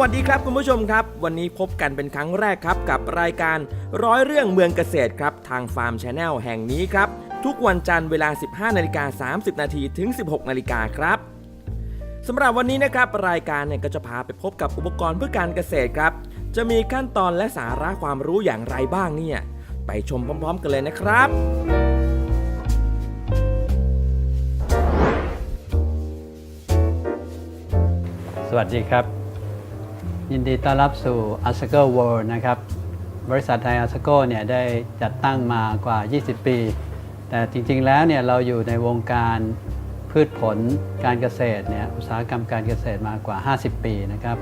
วัสดีครับคุณผู้ชมครับ วันนี้พบกันเป็นครั้งแรกครับ กับรายการร้อยเรื่องเมืองเกษตรครับ ทางฟาร์มชาแนลแห่งนี้ครับ ทุกวันจันทร์เวลา 15นาฬิกา30นาทีถึง 16นาฬิกาครับสำหรับวันนี้นะครับรายการเนี่ยก็จะพาไปพบกับอุปกรณ์เพื่อการเกษตรครับ จะมีขั้นตอนและสาระความรู้อย่างไรบ้างเนี่ยไปชมพร้อม ๆ กันเลยนะครับสวัสดีครับ ยินดีต้อนรับสู่ a s a g o World นะครับ บริษัทไทย a s a g o เนี่ยได้จัดตั้งมากว่า 20 ปี แต่จริงๆแล้วเนี่ยเราอยู่ในวงการพืชผลการเกษตรเนี่ยอุตสาหกรรมการเกษตรมากว่า 50 ปีนะครับ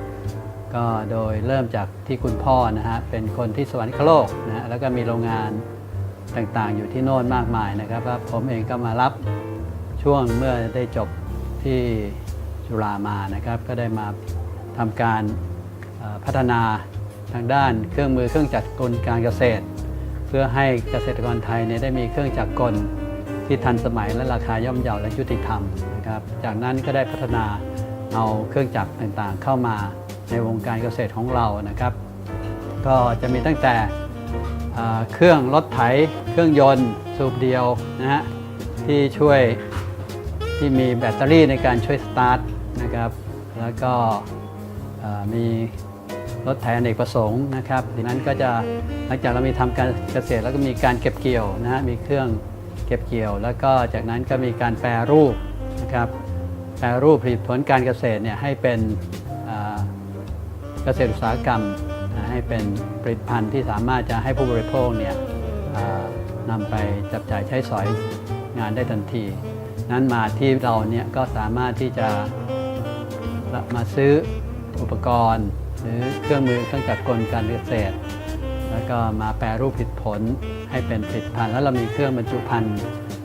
ก็โดยเริ่มจากที่คุณพ่อนะฮะเป็นคนที่สวรรคโลกนะแล้วก็มีโรงงานต่างๆ อยู่ที่โน่นมากมายนะครับผมเองก็มารับช่วงเมื่อได้จบที่จุฬามานะครับ ก็ได้มาทำการ พัฒนาทางด้านเครื่องมือเครื่องจักรกลการเกษตร เพื่อให้เกษตรกรไทยได้มีเครื่องจักรกลที่ทันสมัยและราคาย่อมเยาและยุติธรรมนะครับจากนั้นก็ได้พัฒนาเอาเครื่องจักรต่างๆ เข้ามาในวงการเกษตรของเรานะครับ ก็จะมีตั้งแต่เครื่องรถไถ เครื่องยนต์สูบเดียวนะฮะที่ช่วยที่มีแบตเตอรี่ในการช่วยสตาร์ทนะครับ แล้วก็มี รถไถอเนกประสงค์นะครับทีนั้นก็จะหลังจากเรามีทำการเกษตรแล้วก็มีการเก็บเกี่ยวนะฮะมีเครื่องเก็บเกี่ยว แล้วก็จากนั้นก็มีการแปรรูปนะครับแปรรูปผลิตผลการเกษตรเนี่ยให้เป็นเกษตรอุตสาหกรรมให้เป็นผลิตภัณฑ์ที่สามารถจะให้ผู้บริโภคเนี่ยนำไปจับจ่ายใช้สอยงานได้ทันที นั้นมาที่เราเนี่ยก็สามารถที่จะมาซื้ออุปกรณ์ รือเครื่องมือเครื่องจักรกลการเกษตร แล้วก็มาแปรรูปผลิตผลให้เป็นผลิตภัณฑ์แล้วเรามีเครื่องบรรจุภัณฑ์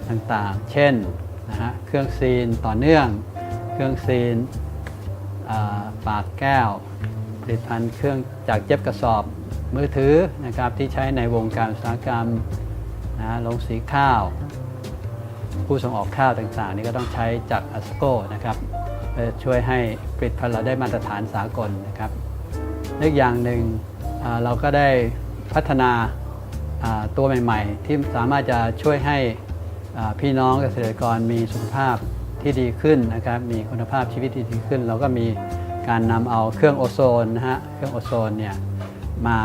ต่างๆ เช่นนะฮะเครื่องซีนต่อเนื่อง เครื่องซีนปากแก้ว ผลิตภัณฑ์เครื่องจากเย็บกระสอบมือถือนะครับที่ใช้ในวงการอุตสาหกรรมนะลงสีข้าว ผู้ส่งออกข้าวต่างๆ นี่ก็ต้องใช้จากอัสโกนะครับช่วยให้ผลิตภัณฑ์เราได้มาตรฐานสากลนะครับ อีกอย่างหนึ่งเราก็ได้พัฒนาตัวใหม่ ๆ ที่สามารถจะช่วยให้พี่น้องเกษตรกรมีสุขภาพที่ดีขึ้นนะครับ มีคุณภาพชีวิตที่ดีขึ้น เราก็มีการนำเอาเครื่องโอโซนนะฮะ เครื่องโอโซนเนี่ยมา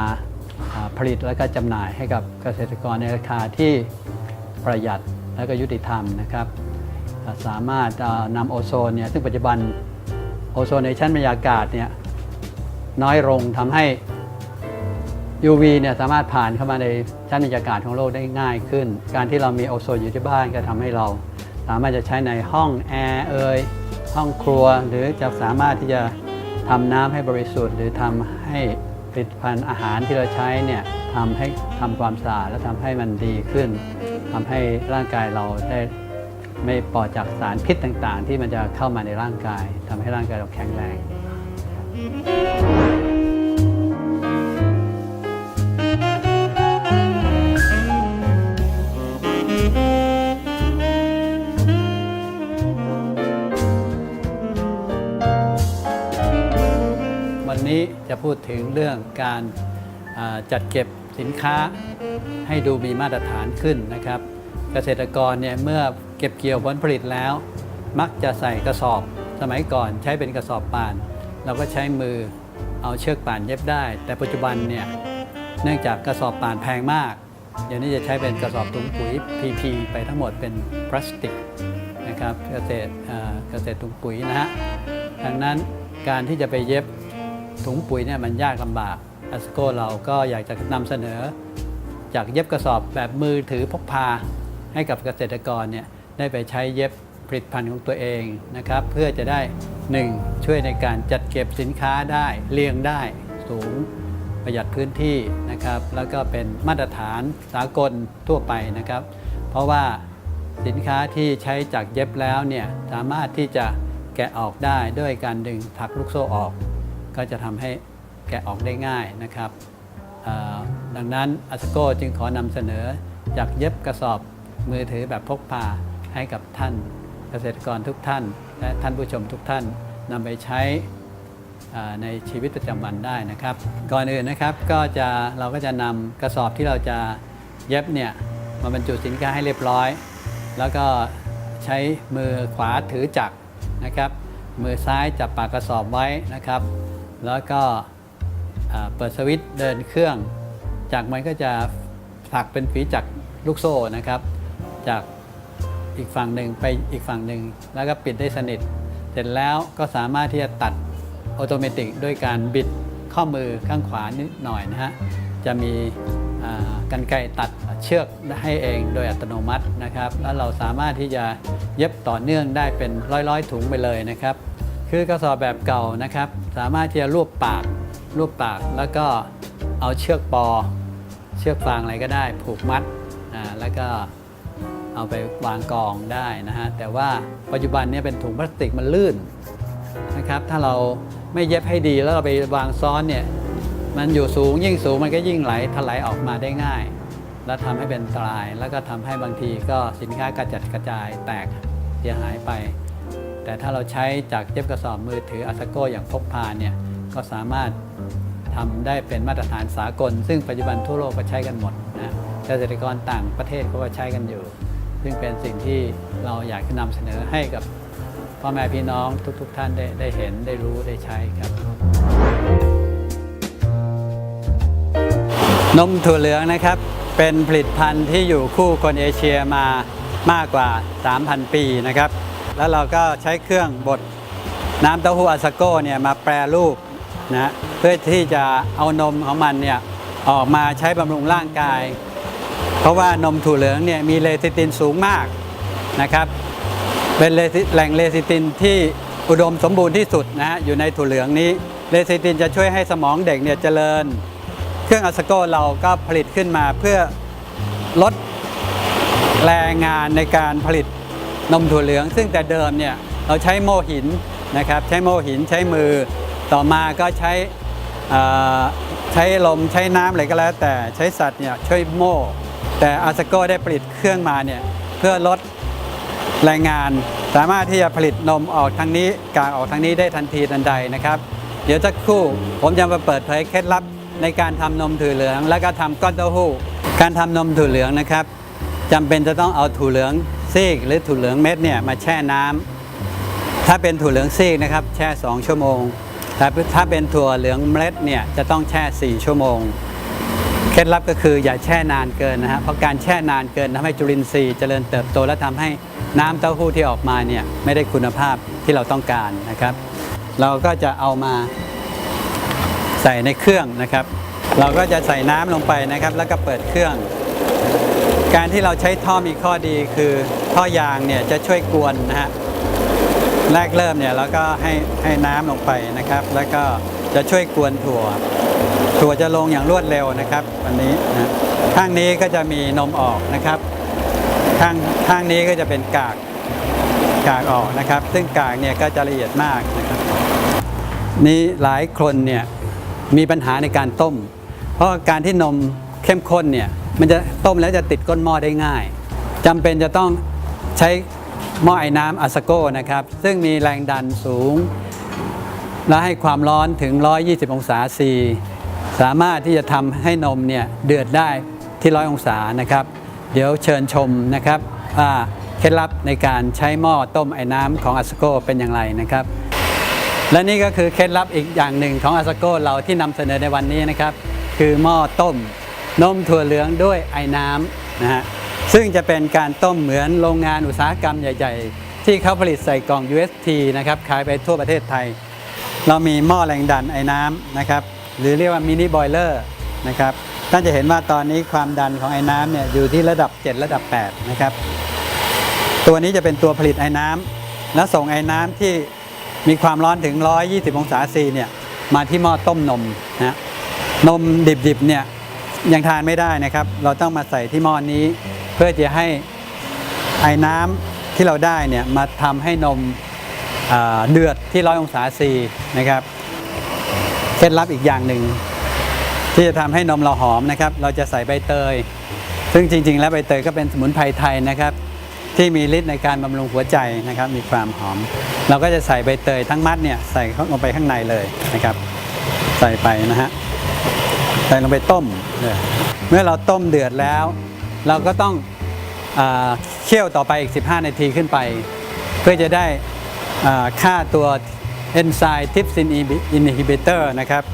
ผลิตและก็จำหน่ายให้กับเกษตรกรในราคาที่ประหยัดและก็ยุติธรรมนะครับ สามารถนำโอโซนเนี่ยซึ่งปัจจุบันโอโซนในชั้นบรรยากาศเนี่ย น้อยลงทำให้ UV เนี่ยสามารถผ่านเข้ามาในชั้นบรรยากาศของโลกได้ง่ายขึ้น การที่เรามีโอโซนอยู่ที่บ้านก็ทำให้เรา สามารถจะใช้ในห้องแอร์เอ่ยห้องครัว หรือจะสามารถที่จะทำน้ำให้บริสุทธิ์ หรือทำให้ผลิตภัณฑ์อาหารที่เราใช้เนี่ยทำให้ทำความสะอาดและทำให้มันดีขึ้นทำให้ร่างกายเราได้ไม่ปลอดจากสารพิษต่างๆ ที่มันจะเข้ามาในร่างกายทำให้ร่างกายเราแข็งแรง พูดถึงเรื่องการจัดเก็บสินค้าให้ดูมีมาตรฐานขึ้นนะครับ เกษตรกรเนี่ยเมื่อเก็บเกี่ยวผลผลิตแล้ว มักจะใส่กระสอบ สมัยก่อนใช้เป็นกระสอบป่าน เราก็ใช้มือเอาเชือกป่านเย็บได้ แต่ปัจจุบันเนี่ยเนื่องจากกระสอบป่านแพงมากเดี๋ยวนี้จะใช้เป็นกระสอบถุงปุ๋ย PP ไปทั้งหมดเป็นพลาสติกนะครับเกษตรเกษตรถุงปุ๋ยนะฮะดังนั้นการที่จะไปเย็บ ถุงปุ๋ยเนี่ยมันยากลำบากอัสโกเราก็อยากจะนำเสนอ จากเย็บกระสอบแบบมือถือพกพา ให้กับเกษตรกรเนี่ยได้ไปใช้เย็บผลิตภัณฑ์ของตัวเองนะครับ เพื่อจะได้ 1. ช่วยในการจัดเก็บสินค้าได้เรียงได้สูงประหยัดพื้นที่นะครับ แล้วก็เป็นมาตรฐานสากลทั่วไปนะครับ เพราะว่าสินค้าที่ใช้จากเย็บแล้วเนี่ยสามารถที่จะแกะออกได้ด้วยการดึงถักลูกโซ่ออก ก็จะทำให้แกะออกได้ง่ายนะครับดังนั้นอัสโกจึงขอนำเสนอจากเย็บกระสอบมือถือแบบพกพาให้กับท่านเกษตรกรทุกท่าน และท่านผู้ชมทุกท่านนำไปใช้ในชีวิตประจำวันได้นะครับ ก่อนอื่นนะครับก็จะเราก็จะนำกระสอบที่เราจะเย็บเนี่ยมาบรรจุสินค้าให้เรียบร้อย แล้วก็ใช้มือขวาถือจักรนะครับ มือซ้ายจับปากกระสอบไว้นะครับ แล้วก็เปิดสวิตช์เดินเครื่อง จากมันก็จะผลักเป็นฝีจักลูกโซ่นะครับ จากอีกฝั่งหนึ่งไปอีกฝั่งหนึ่งแล้วก็ปิดได้สนิท เสร็จแล้วก็สามารถที่จะตัดออโตเมติกด้วยการบิดข้อมือข้างขวานิดหน่อยนะฮะจะมีกันไกตัดเชือกให้เองโดยอัตโนมัตินะครับ แล้วเราสามารถที่จะเย็บต่อเนื่องได้เป็นร้อยๆถุงไปเลยนะครับ คือกระสอบแบบเก่านะครับ สามารถที่จะรวบปากรวบปาก แล้วก็เอาเชือกปอ เชือกฟางอะไรก็ได้ ผูกมัดอ่าแล้วก็เอาไปวางกองได้นะฮะแต่ว่าปัจจุบันนี้เป็นถุงพลาสติกมันลื่นนะครับ ถ้าเราไม่เย็บให้ดีแล้วเราไปวางซ้อนเนี่ยมันอยู่สูงยิ่งสูงมันก็ยิ่งไหลถลายออกมาได้ง่าย แล้วทำให้เป็นอันตราย แล้วก็ทำให้บางทีก็สินค้ากระจัดกระจายแตกเสียหายไป แต่ถ้าเราใช้จากเย็บกระสอบมือถืออาซาโกอย่างพกพาเนี่ยก็สามารถทำได้เป็นมาตรฐานสากล ซึ่งปัจจุบันทั่วโลกก็ใช้กันหมดนะเกษตรกรต่างประเทศเขาก็ใช้กันอยู่ ซึ่งเป็นสิ่งที่เราอยากจะนำเสนอให้กับพ่อแม่พี่น้องทุกๆทท่านได้ได้เห็นได้รู้ได้ใช้ครับ นมถั่วเหลืองนะครับ เป็นผลิตภัณฑ์ที่อยู่คู่คนเอเชียมามากกว่า 3,000 ปีนะครับ แล้วเราก็ใช้เครื่องบดน้ำเต้าหู้อาซาโก้เนี่ยมาแปรรูปนะเพื่อที่จะเอานมของมันเนี่ยออกมาใช้บำรุงร่างกาย เพราะว่านมถั่วเหลืองเนี่ยมีเลซิตินสูงมากนะครับ เป็นแหล่งเลซิตินที่อุดมสมบูรณ์ที่สุดนะฮะอยู่ในถั่วเหลืองนี้เลซิตินจะช่วยให้สมองเด็กเนี่ยเจริญ เครื่องอัสโกเราก็ผลิตขึ้นมาเพื่อลดแรงงานในการผลิต นมถั่วเหลือง ซึ่งแต่เดิมเนี่ยเราใช้โมหินนะครับใช้โมหินใช้มือต่อมาก็ใช้ใช้ลมใช้น้ำอะไรก็แล้ว แต่ใช้สัตว์เนี่ยช่วยโม่ แต่อาสโกได้ผลิตเครื่องมาเนี่ยเพื่อลดแรงงาน สามารถที่จะผลิตนมออกทางนี้กางออกทางนี้ได้ทันทีทันใดนะครับ เดี๋ยวสักครู่ผมจะมาเปิดเผยเคล็ดลับในการทำนมถั่วเหลือง และก็ทำก้อนเต้าหู้ การทำนมถั่วเหลืองนะครับจำเป็นจะต้องเอาถั่วเหลือง ซีกหรือถั่วเหลืองเม็ดเนี่ยมาแช่น้ำถ้าเป็นถั่วเหลืองซีกนะครับแช่ 2 ชั่วโมงแต่ถ้าเป็นถั่วเหลืองเมล็ดเนี่ยจะต้องแช่ 4 ชั่วโมง เคล็ดลับก็คืออย่าแช่นานเกินนะฮะเพราะการแช่นานเกินทำให้จุลินทรีย์เจริญเติบโตและทำให้น้ำเต้าหู้ที่ออกมาเนี่ยไม่ได้คุณภาพที่เราต้องการนะครับ เราก็จะเอามาใส่ในเครื่องนะครับ เราก็จะใส่น้ำลงไปนะครับ แล้วก็เปิดเครื่อง การที่เราใช้ท่อมีข้อดีคือท่อยางเนี่ยจะช่วยกวนนะฮะแรกเริ่มเนี่ยเราก็ให้ให้น้ำลงไปนะครับ แล้วก็จะช่วยกวนถั่ว ถั่วจะลงอย่างรวดเร็วนะครับ วันนี้นะข้างนี้ก็จะมีนมออกนะครับข้างข้างนี้ก็จะเป็นกากกากออกนะครับ ซึ่งกากเนี่ยก็จะละเอียดมากนะครับนี่หลายคนเนี่ยมีปัญหาในการต้ม เพราะการที่นมเข้มข้นเนี่ย มันจะต้มแล้วจะติดก้นหม้อได้ง่ายจำเป็นจะต้องใช้หม้อไอ้น้ำอาสโกนะครับ ซึ่งมีแรงดันสูง และให้ความร้อนถึง 120 องศาซีสามารถที่จะทำให้นมเนี่ยเดือดได้ที่100องศานะครับ เดี๋ยวเชิญชมนะครับว่าเคล็ดลับในการใช้หม้อต้มไอ้น้ำของอัสโกเป็นอย่างไรนะครับ และนี่ก็คือเคล็ดลับอีกอย่างหนึ่งของอาซาโกเราที่นำเสนอในวันนี้นะครับ คือหม้อต้ม นมถั่วเหลืองด้วยไอ้น้ำนะฮะซึ่งจะเป็นการต้มเหมือนโรงงานอุตสาหกรรมใหญ่ ๆ ที่เขาผลิตใส่กล่อง UST นะครับขายไปทั่วประเทศไทย เรามีหม้อแรงดันไอ้น้ำนะครับหรือเรียกว่ามินิบอยเลอร์นะครับท่านจะเห็นว่าตอนนี้ความดันของไอ้น้ำเนี่ยอยู่ที่ระดับ 7 ระดับ 8 นะครับ ตัวนี้จะเป็นตัวผลิตไอ้น้ำและส่งไอ้น้ำที่มีความร้อนถึง 120 องศาซีเนี่ยมาที่หม้อต้มนมนะนมดิบๆเนี่ย ยังทานไม่ได้นะครับ เราต้องมาใส่ที่หม้อนี้ เพื่อจะให้ไอ้น้ำที่เราได้เนี่ยมาทำให้นมเดือดที่100องศาซีนะครับเคล็ดลับอีกอย่างหนึ่งที่จะทำให้นมเราหอมนะครับ เราจะใส่ใบเตย ซึ่งจริง ๆ แล้วใบเตยก็เป็นสมุนไพรไทยนะครับ ที่มีฤทธิ์ในการบำรุงหัวใจนะครับ มีความหอม เราก็จะใส่ใบเตยทั้งมัดเนี่ยใส่เข้าลงไปข้างในเลยนะครับ ใส่ไปนะฮะ ใส่ลงไปต้มเลยเมื่อเราต้มเดือดแล้ว เราก็ต้องอาเคี่ยวต่อไปอีก 15 นาทีขึ้นไป เพื่อจะได้อ่าฆ่าตัวเอนไซม์ทิปซินอินฮิบิเตอร์นะครับ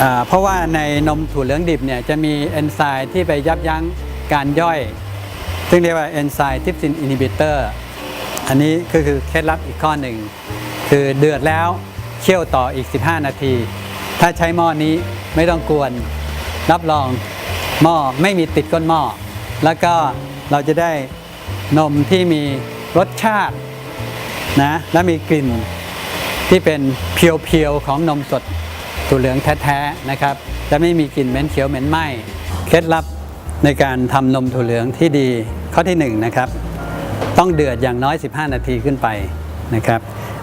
อ่าเพราะว่าในนมถั่วเหลืองดิบเนี่ยจะมีเอนไซม์ที่ไปยับยั้งการย่อย ซึ่งเรียกว่าเอนไซม์ทิปซินอินฮิบิเตอร์อันนี้ก็คือเคล็ดลับอีกข้อหนึ่ง คือเดือดแล้วเคี่ยวต่ออีก 15 นาที ถ้าใช้หม้อนี้ ไม่ต้องกวน รับรองหม้อไม่มีติดก้นหม้อแล้วก็เราจะได้นมที่มีรสชาตินะและมีกลิ่นที่เป็นเพียวๆของนมสดถั่วเหลืองแท้ๆนะครับจะไม่มีกลิ่นเหม็นเขียวเหม็นไหม้เคล็ดลับในการทำนมถั่วเหลืองที่ดีข้อที่1นะครับ ต้องเดือดอย่างน้อย 15 นาทีขึ้นไปนะครับ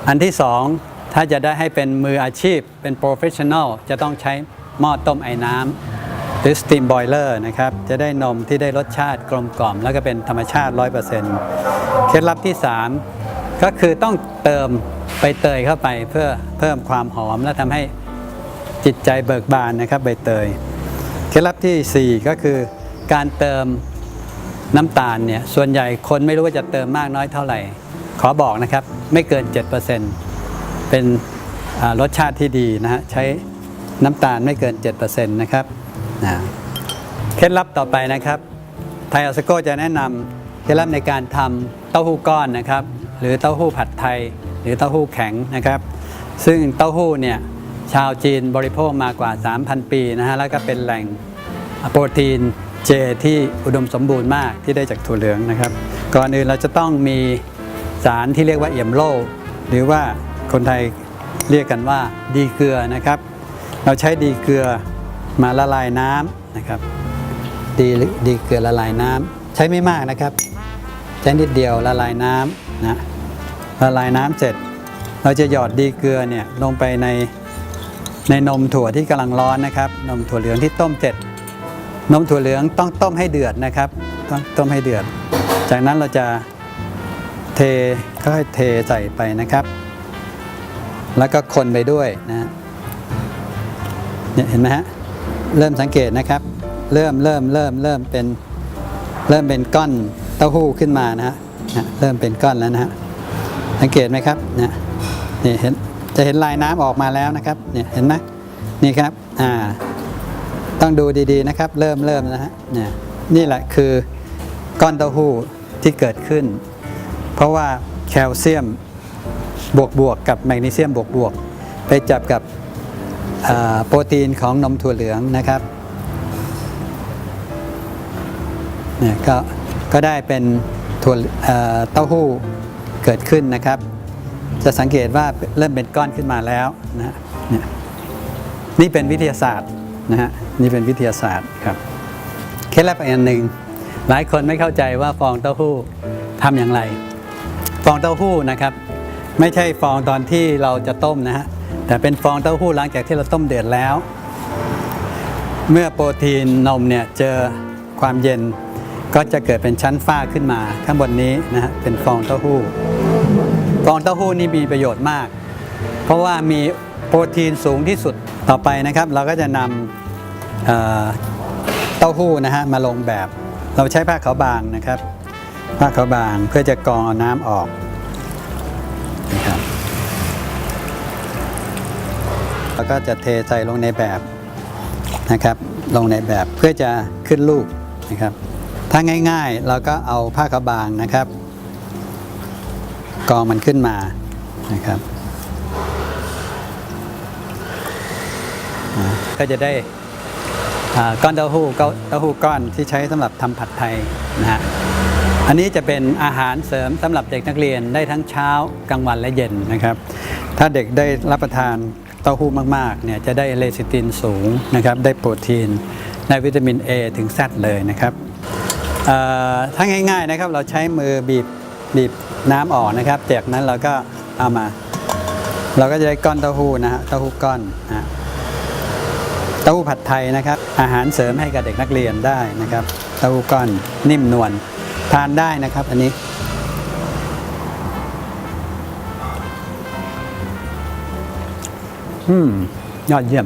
อันที่ 2 ถ้าจะได้ให้เป็นมืออาชีพเป็นโปรเฟชชั่นอลจะต้องใช้ หม้อต้มไอ้น้ำหรือสตีมบอยเลอร์นะครับจะได้นมที่ได้รสชาติกลมกล่อม แล้วก็เป็นธรรมชาติ 100%เคล็ดลับที่ 3 ก็คือต้องเติมใบเตยเข้าไปเพื่อเพิ่มความหอมและทำให้จิตใจเบิกบานนะครับใบเตย เคล็ดลับทีสี่4 ก็คือการเติมน้ำตาลเนี่ยส่วนใหญ่คนไม่รู้ว่าจะเติมมากน้อยเท่าไหร่ ขอบอกนะครับ ไม่เกิน 7%เป็นรสชาติที่ดีนะฮะใช้ น้ำตาลไม่เกิน 7%นะครับนะเคล็ดลับต่อไปนะครับ ไทยอาสโกจะแนะนำเคล็ดลับในการทำเต้าหู้ก้อนนะครับ หรือเต้าหู้ผัดไทย หรือเต้าหู้แข็งนะครับ ซึ่งเต้าหู้เนี่ยชาวจีนบริโภคมากว่า 3,000 ปีนะฮะแล้วก็เป็นแหล่งโปรตีนเจที่อุดมสมบูรณ์มากที่ได้จากถั่วเหลืองนะครับ ก่อนอื่นเราจะต้องมีสารที่เรียกว่าเอี่ยมโลหรือว่าคนไทยเรียกกันว่าดีเกลือนะครับ เราใช้ดีเกลือมาละลายน้ำนะครับ ดีดีเกลือละลายน้ำใช้ไม่มากนะครับ ใช้นิดเดียวละลายน้ำนะละลายน้ำเสร็จ เราจะหยอดดีเกลือเนี่ยลงไปในในนมถั่วที่กำลังร้อนนะครับ นมถั่วเหลืองที่ต้มเสร็จ นมถั่วเหลืองต้องต้มให้เดือดนะครับ ต้องต้มให้เดือด จากนั้นเราจะเทค่อยๆเทใส่ไปนะครับ แล้วก็คนไปด้วยนะ เนี่ยเห็นไหมฮะเริ่มสังเกตนะครับ เริ่มเริ่มเริ่มเริ่มเป็นเริ่มเป็นก้อนเต้าหู้ขึ้นมานะฮะเริ่มเป็นก้อนแล้วนะฮะสังเกตไหมครับเนี่ยนี่เห็นจะเห็นลายน้ำออกมาแล้วนะครับเนี่ยเห็นไหมนี่ครับอ่าต้องดูดีๆนะครับ เริ่มเริ่มนะฮะเนี่ยนี่แหละคือก้อนเต้าหู้ที่เกิดขึ้น เพราะว่าแคลเซียมบวกบวกกับแมกนีเซียมบวกบวกไปจับกับ โปรตีนของนมถั่วเหลืองนะครับเนี่ยก็ก็ได้เป็นถั่วเต้าหู้เกิดขึ้นนะครับ จะสังเกตว่าเริ่มเป็นก้อนขึ้นมาแล้วนะฮะเนี่ยนี่เป็นวิทยาศาสตร์นะฮะนี่เป็นวิทยาศาสตร์ครับเคล็ดลับอีกอันหนึ่งหลายคนไม่เข้าใจว่าฟองเต้าหู้ทำอย่างไร ฟองเต้าหู้นะครับ ไม่ใช่ฟองตอนที่เราจะต้มนะฮะ แต่เป็นฟองเต้าหู้หลังจากที่เราต้มเดือดแล้ว เมื่อโปรตีนนมเนี่ยเจอความเย็นก็จะเกิดเป็นชั้นฝ้าขึ้นมา ข้างบนนี้นะฮะเป็นฟองเต้าหู้ ฟองเต้าหู้นี่มีประโยชน์มาก เพราะว่ามีโปรตีนสูงที่สุดต่อไปนะครับ เราก็จะนำเต้าหู้นะฮะมาลงแบบ เราใช้ผ้าขาวบางนะครับ ผ้าขาวบางเพื่อจะกรองเอาน้ำออก แล้วก็จะเทใส่ลงในแบบนะครับ ลงในแบบเพื่อจะขึ้นรูปนะครับ ถ้าง่ายๆเราก็เอาผ้าขาวบางนะครับ กองมันขึ้นมานะครับ ก็จะได้ก้อนเต้าหู้ก้าเต้าหู้ก้อนที่ใช้สำหรับทำผัดไทยนะฮะอันนี้จะเป็นอาหารเสริมสำหรับเด็กนักเรียนได้ทั้งเช้ากลางวันและเย็นนะครับ ถ้าเด็กได้รับประทาน เต้าหู้มากๆเนี่ยจะได้เลซิตินสูงนะครับได้โปรตีนได้วิตามิน A ถึง Z เลยนะครับถ้าง่ายๆนะครับเราใช้มือบีบบีบน้ำออกนะครับจากนั้นเราก็เอามา เราก็จะได้ก้อนเต้าหู้นะฮะเต้าหู้ก้อนนะเต้าหู้ผัดไทยนะครับ อาหารเสริมให้กับเด็กนักเรียนได้นะครับ เต้าหู้ก้อนนิ่มนวลทานได้นะครับ อันนี้ อืมยอดเยี่ยม